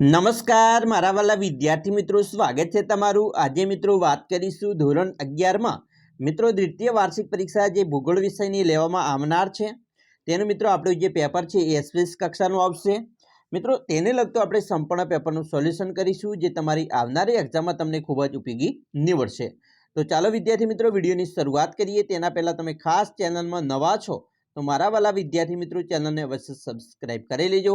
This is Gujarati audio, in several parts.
નમસ્કાર, મારા વાલા વિદ્યાર્થી મિત્રો, સ્વાગત છે તમારું. આજે મિત્રો વાત કરીશું ધોરણ અગિયારમાં. મિત્રો, દ્વિતીય વાર્ષિક પરીક્ષા જે ભૂગોળ વિષયની લેવામાં આવનાર છે, તેનું મિત્રો આપણું જે પેપર છે એ એસવીસ કક્ષાનું આવશે. મિત્રો, તેને લગતું આપણે સંપૂર્ણ પેપરનું સોલ્યુશન કરીશું, જે તમારી આવનારી એક્ઝામમાં તમને ખૂબ જ ઉપયોગી નીવડશે. તો ચાલો વિદ્યાર્થી મિત્રો, વિડીયોની શરૂઆત કરીએ. તેના પહેલાં તમે ખાસ ચેનલમાં નવા છો, તો મારા વાલા વિદ્યાર્થી મિત્રો, ચેનલને અવશ્ય સબસ્ક્રાઈબ કરી લેજો.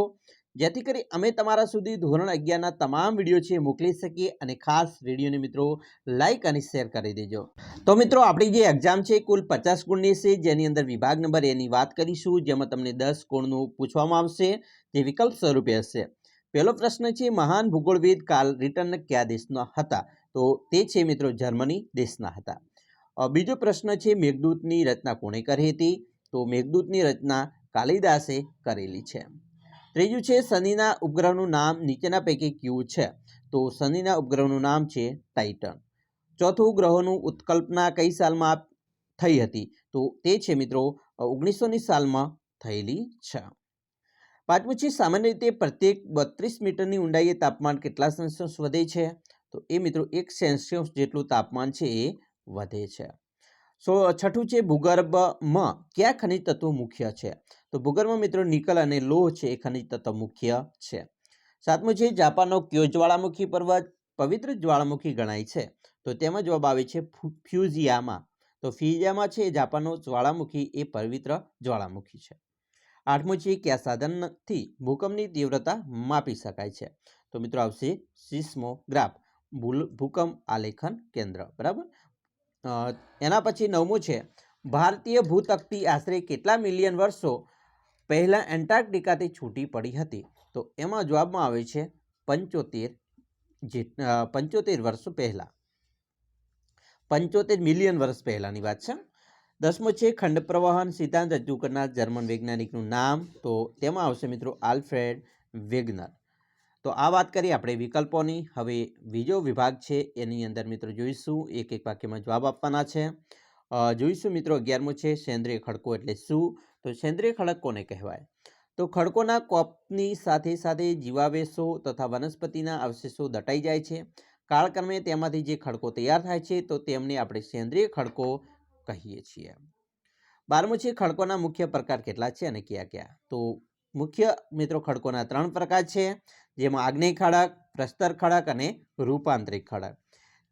જેથી કરી અમે તમારા સુધી ધોરણ અગિયારના તમામ વીડિયો છે મોકલી શકીએ અને ખાસ વિડીયોને મિત્રો લાઇક અને શેર કરી દેજો. તો મિત્રો, આપણી જે એક્ઝામ છે કુલ પચાસ ગુણની છે. જેની અંદર વિભાગ નંબર એની વાત કરીશું, જેમાં તમને દસ ગુણનું પૂછવામાં આવશે. જે વિકલ્પ સ્વરૂપે હશે. પહેલો પ્રશ્ન છે, મહાન ભૂગોળવિદ કાર્લ રિટર્ન કયા દેશના હતા? તો તે છે મિત્રો, જર્મની દેશના હતા. બીજો પ્રશ્ન છે, મેઘદૂતની રચના કોણે કરી હતી? તો મેઘદૂતની રચના કાલિદાસે કરેલી છે. ત્રીજું છે શનિના ઉપગ્રહનું નામ નીચેના પૈકી કયું છે? તો શનિના ઉપગ્રહનું નામ છે ટાઇટન. ચોથું ગ્રહોનું ઉત્કલ્પના કઈ સાલમાં થઈ હતી? તો તે છે મિત્રો ઓગણીસોની સાલમાં થયેલી છે. પાંચમું છે સામાન્ય રીતે પ્રત્યેક બત્રીસ મીટરની ઊંડાઈએ તાપમાન કેટલા સેલ્સિયસ વધે છે? તો એ મિત્રો એક સેલ્સિયસ જેટલું તાપમાન છે એ વધે છે. સો છઠ્ઠું છે ભૂગર્ભમાં કયા ખનિજ તત્વો મુખ્ય છે? તો ભૂગર્ભમાં મિત્રો નિકલ અને લોહ છે, એ ખનિજ તત્વ મુખ્ય છે. સાતમું છે જાપાનનો કયો જ્વાળામુખી પર્વત પવિત્ર જ્વાળામુખી ગણાય છે? તો તેમાં જવાબ આવે છે ફ્યુઝિયામાં તો ફ્યુઝિયામાં છે જાપાનનો જ્વાળામુખી, એ પવિત્ર જ્વાળામુખી છે. આઠમું છે કયા સાધનથી ભૂકંપની તીવ્રતા માપી શકાય છે? તો મિત્રો આવશે સિસ્મોગ્રાફ ભૂકંપ આલેખન કેન્દ્ર, બરાબર? એના પછી નવમું છે, ભારતીય ભૂતકતી આશરે કેટલા મિલિયન વર્ષો પહેલાં એન્ટાર્કટિકાથી છૂટી પડી હતી? તો એમાં જવાબમાં આવે છે, પંચોતેર જે પંચોતેર વર્ષો પહેલાં. પંચોતેર મિલિયન વર્ષ પહેલાંની વાત છે. દસમો છે ખંડ પ્રવાહન સિદ્ધાંત રજૂ કરનાર જર્મન વૈજ્ઞાનિકનું નામ. તો તેમાં આવશે મિત્રો, આલ્ફ્રેડ વેગનર. તો આ વાત કરી આપણે વિકલ્પોની. હવે બીજો વિભાગ છે, એની અંદર મિત્રો જોઈશું. એક એક વાક્યમાં જવાબ આપવાના છે. જોઈશું મિત્રો અગિયારમું છે, સેન્દ્રિય ખડકો એટલે શું? તો સેન્દ્રિય ખડક કોને કહેવાય? તો ખડકોના કોપની સાથે સાથે જીવાવેશો તથા વનસ્પતિના અવશેષો દટાઈ જાય છે. કાળક્રમે તેમાંથી જે ખડકો તૈયાર થાય છે, તો તેમને આપણે સેન્દ્રિય ખડકો કહીએ છીએ. બારમું છે, ખડકોના મુખ્ય પ્રકાર કેટલા છે અને કયા કયા? તો મુખ્ય મિત્રો ખડકોના ત્રણ પ્રકાર છે, જેમાં આગ્નેય ખડક, પ્રસ્તર ખડક અને રૂપાંતરિક ખડક.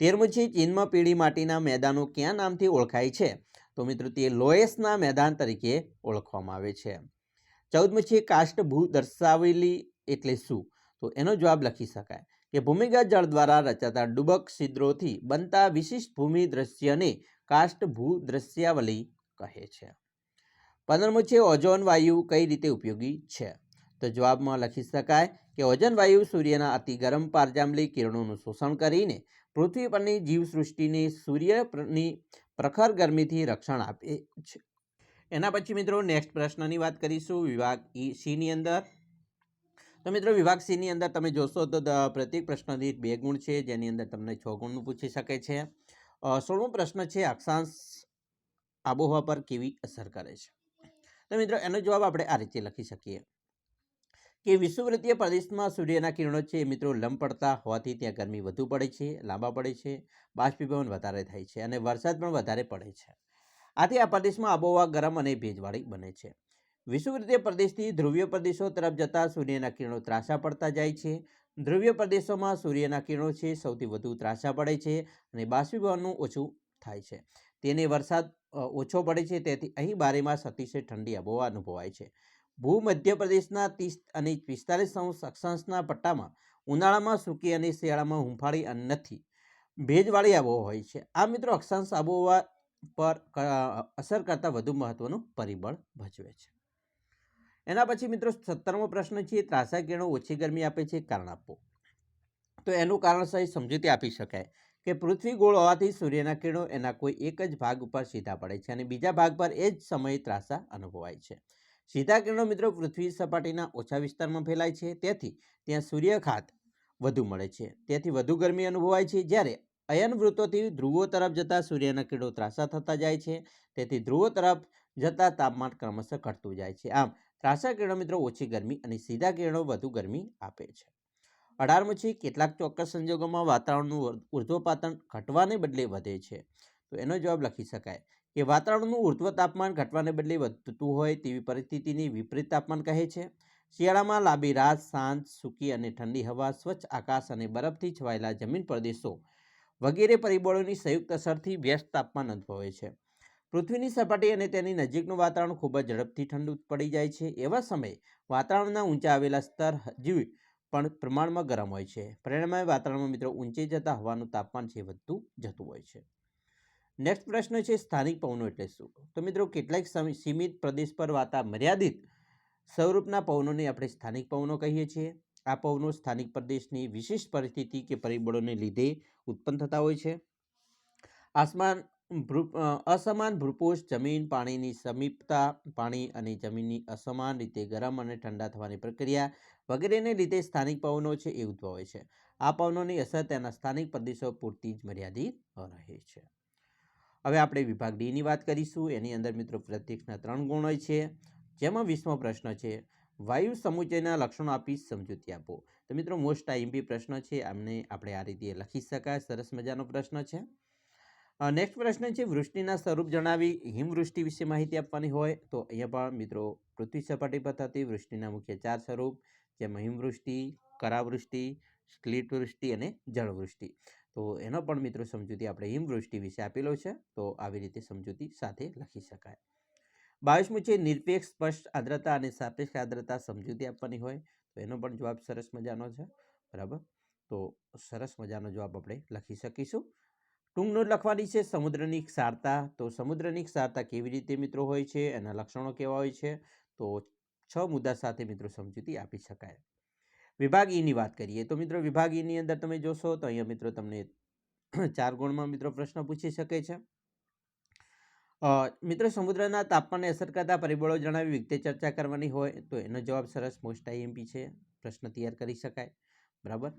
તેરમું છે ચીનમાં પીળી માટીના મેદાનો ક્યાં નામથી ઓળખાય છે? તો મિત્રો તે લોએસના મેદાન તરીકે ઓળખવામાં આવે છે. ચૌદમું છે કાષ્ટભૂ દર્શાવેલી એટલે શું? તો એનો જવાબ લખી શકાય કે ભૂમિગત જળ દ્વારા રચાતા ડુબક છિદ્રોથી બનતા વિશિષ્ટ ભૂમિ દ્રશ્યને કાષ્ટભૂ દ્રશ્યાવલી કહે છે. પંદરમું છે, ઓઝોન વાયુ કઈ રીતે ઉપયોગી છે? તો જવાબમાં લખી શકાય કે, ઓઝોન વાયુ સૂર્યના અતિ ગરમ પારજાંબલી કિરણોનું શોષણ કરીને પૃથ્વી પરની જીવસૃષ્ટિને સૂર્યની પ્રખર ગરમીથી રક્ષણ આપે છે. એના પછી મિત્રો નેક્સ્ટ પ્રશ્નની વાત કરીશું વિભાગ ઈ સીની અંદર. તો મિત્રો વિભાગ સીની અંદર તમે જોશો તો પ્રત્યેક પ્રશ્નથી બે ગુણ છે, જેની અંદર તમને છ ગુણનું પૂછી શકે છે. સોળમો પ્રશ્ન છે, અક્ષાંશ આબોહવા પર કેવી અસર કરે છે? તો મિત્રો એનો જવાબ આપણે આ રીતે લખી શકીએ. કે વિષુવવૃત્તીય પ્રદેશમાં સૂર્યના કિરણો છે મિત્રો લંબ પડતા હોવાથી ત્યાં ગરમી વધુ પડે છે, લાંબા પડે છે, બાષ્પીભવન વધારે થાય છે અને વરસાદ પણ વધારે પડે છે. આથી આ પ્રદેશમાં આબોહવા ગરમ અને ભેજવાળી બને છે. વિષુવવૃત્તીય પ્રદેશથી ધ્રુવીય પ્રદેશો તરફ જતાં સૂર્યના કિરણો ત્રાસા પડતા જાય છે. ધ્રુવીય પ્રદેશોમાં સૂર્યના કિરણો છે, સૌથી વધુ ત્રાસા પડે છે અને બાષ્પીભવનનું ઓછું થાય છે. તેને વરસાદ ઓછો પડે છે, તેથી અહીં બારેમાસ અતિશય ઠંડી આબોહવા અનુભવાય છે. ભૂ મધ્યપ્રદેશના ત્રીસ અને પિસ્તાલીસ અંશ અક્ષાંશના પટ્ટામાં ઉનાળામાં સૂકી અને શિયાળામાં હુંફાળી નથી. ભેજવાળી આબોહવા હોય છે. આ મિત્રો અક્ષાંશ આબોહવા પર અસર કરતાં વધુ મહત્વનું પરિબળ ભજવે છે. એના પછી મિત્રો સત્તરમો પ્રશ્ન છે, ત્રાસા કિરણો ઓછી ગરમી આપે છે, કારણ આપો. તો એનું કારણ સહિત સમજૂતી આપી શકાય. કે પૃથ્વી ગોળ હોવાથી સૂર્યના કિરણો એના કોઈ એક જ ભાગ ઉપર સીધા પડે છે અને બીજા ભાગ પર એ જ સમયે ત્રાસા અનુભવાય છે. સીધા કિરણો મિત્રો પૃથ્વી સપાટીના ઓછા વિસ્તારમાં ફેલાય છે, તેથી ત્યાં સૂર્યખાત વધુ મળે છે. તેથી વધુ ગરમી અનુભવાય છે જ્યારે અયન વૃત્તોથી ધ્રુવો તરફ જતા સૂર્યના કિરણો ત્રાસા થતા જાય છે. તેથી ધ્રુવો તરફ જતા તાપમાન ક્રમશઃ ઘટતું જાય છે. આમ ત્રાસા કિરણો મિત્રો ઓછી ગરમી અને સીધા કિરણો વધુ ગરમી આપે છે. અઢારમું છે કેટલાક ચોક્કસ સંજોગોમાં વાતાવરણનું ઉર- ઉર્ધ્વપાતન ઘટવાને બદલે વધે છે. તો એનો જવાબ લખી શકાય. કે વાતાવરણનું ઉર્ધ્વ તાપમાન ઘટવાને બદલે વધતું હોય તેવી પરિસ્થિતિની વિપરીત તાપમાન કહે છે. શિયાળામાં લાંબી રાત શાંત સૂકી અને ઠંડી હવા, સ્વચ્છ આકાશ અને બરફથી છવાયેલા જમીન પ્રદેશો વગેરે પરિબળોની સંયુક્ત અસરથી વ્યસ્ત તાપમાન અનુભવે છે. પૃથ્વીની સપાટી અને તેની નજીકનું વાતાવરણ ખૂબ જ ઝડપથી ઠંડુ પડી જાય છે. એવા સમયે વાતાવરણના ઊંચા આવેલા સ્તર હજી પણ પ્રમાણમાં ગરમ હોય છે. પરિણામે વાતાવરણમાં મિત્રો ઊંચે જતા હવાનું તાપમાન છે વધતું જતું હોય છે. નેક્સ્ટ પ્રશ્ન છે સ્થાનિક પવનો એટલે શું? તો મિત્રો કેટલાક સમ- સીમિત પ્રદેશ પર વાતા મર્યાદિત સ્વરૂપના પવનોને આપણે સ્થાનિક પવનો કહીએ છીએ. આ પવનો સ્થાનિક પ્રદેશની વિશિષ્ટ પરિસ્થિતિ કે પરિબળોને લીધે ઉત્પન્ન થતા હોય છે. આસમાન અસમાન ભૂપોષ જમીન, પાણીની સમીપતા, પાણી અને જમીનની અસમાન રીતે ગરમ અને ઠંડા થવાની પ્રક્રિયા વગેરેને લીધે સ્થાનિક પવનો છે એ ઉદ્ભવે છે. આ પવનોની અસર તેના સ્થાનિક પ્રદેશો પૂરતી જ મર્યાદિત રહે છે. હવે આપણે વિભાગ ડીની વાત કરીશું. એની અંદર મિત્રો પ્રત્યક્ષના ત્રણ ગુણ હોય છે, જેમાં વીસમો પ્રશ્ન છે, વાયુ સમુચયના લક્ષણો આપી સમજૂતી આપો. તો મિત્રો મોસ્ટ આઈએમપી પ્રશ્ન છે. આમને આપણે આ રીતે લખી શકાય. સરસ મજાનો પ્રશ્ન છે. નેક્સ્ટ પ્રશ્ન છે, વૃષ્ટિના સ્વરૂપ જણાવી હિમવૃષ્ટિ વિશે માહિતી આપવાની હોય? તો અહીંયા પણ મિત્રો પૃથ્વી સપાટી પર થતી વૃષ્ટિના મુખ્ય ચાર સ્વરૂપ જેમાં હિમવૃષ્ટિ કરાવૃષ્ટિ સ્લીટવૃષ્ટિ અને જળવૃષ્ટિ. તો એનો પણ મિત્રો સમજૂતી આપણે હિમવૃષ્ટિ વિશે આપેલો છે, તો આવી રીતે સમજૂતી સાથે લખી શકાય. બાવીસમું છે નિરપેક્ષ, સ્પષ્ટ આદ્રતા અને સાપેક્ષ આદ્રતા સમજૂતી આપવાની હોય, તો એનો પણ જવાબ સરસ મજાનો છે. બરાબર? તો સરસ મજાનો જવાબ આપણે લખી શકીશું. ટૂંક નોટ લખવાની છે, સમુદ્રની ક્ષારતા. તો સમુદ્રની ક્ષારતા કેવી રીતે મિત્રો હોય છે, એના લક્ષણો કેવા હોય છે? તો છ મુદ્દા સાથે મિત્રો સમજૂતી આપી શકાય. વિભાગ ઈની વાત કરીએ તો મિત્રો વિભાગ ઈની અંદર તમે જોશો તો અહીંયા મિત્રો તમને ચાર ગુણમાં મિત્રો પ્રશ્ન પૂછી શકે છે. મિત્રો સમુદ્રના તાપમાનને અસર કરતા પરિબળો જણાવી વિગતે ચર્ચા કરવાની હોય તો એનો જવાબ સરસ મોસ્ટ આઈએમપી છે. પ્રશ્ન તૈયાર કરી શકાય. બરાબર?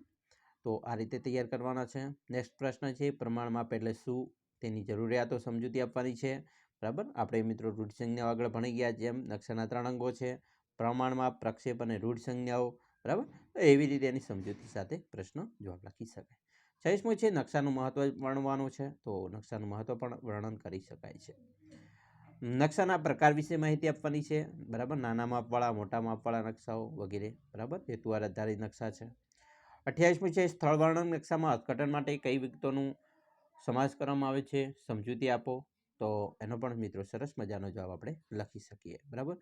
તો આ રીતે તૈયાર કરવાના છે. નેક્સ્ટ પ્રશ્ન છે પ્રમાણમાં પહેલે શું તેની જરૂરિયાતો સમજૂતી આપવાની છે. બરાબર? આપણે મિત્રો રૂઢ આગળ ભણી ગયા જેમ નકશાના ત્રણ અંગો છે. પ્રમાણમાં પ્રક્ષેપ અને રૂઢ સંજ્ઞાઓ, બરાબર? તો એવી રીતે એની સમજૂતી સાથે પ્રશ્ન જવાબ લખી શકાય. છવ્વીસમું છે, નકશાનું મહત્વ વર્ણવાનું છે, તો નકશાનું મહત્વ પણ વર્ણન કરી શકાય છે. નકશાના પ્રકાર વિશે માહિતી આપવાની છે, બરાબર? નાના માપવાળા, મોટા માપવાળા નકશાઓ વગેરે, બરાબર? હેતુવાર આધારિત નકશા છે. અઠ્યાવીસમું છે, સ્થળ વર્ણન નકશામાં અર્થઘટન માટે કઈ વિગતોનું સમાવેશ કરવામાં આવે છે? સમજૂતી આપો. તો એનો પણ મિત્રો સરસ મજાનો જવાબ આપણે લખી શકીએ, બરાબર?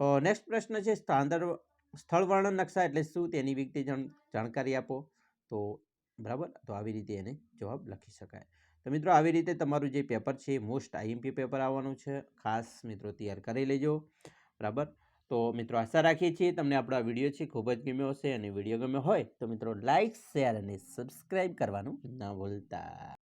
નેક્સ્ટ પ્રશ્ન છે, સ્થાંતર સ્થળ વર્ણન નકશા એટલે શું? તેની વિગતે જાણ- જાણકારી આપો. તો, બરાબર? તો આવી રીતે એને જવાબ લખી શકાય. તો મિત્રો, આવી રીતે તમારું જે પેપર છે મોસ્ટ આઈએમપી પેપર આવવાનું છે. ખાસ મિત્રો, તૈયાર કરી લેજો. બરાબર? તો મિત્રો, આશા રાખીએ છીએ તમને આપણો આ વીડિયો છે, ખૂબ જ ગમ્યો હશે. અને વીડિયો ગમ્યો હોય, તો મિત્રો લાઇક શેર અને સબસ્ક્રાઈબ કરવાનું ન ભૂલતા.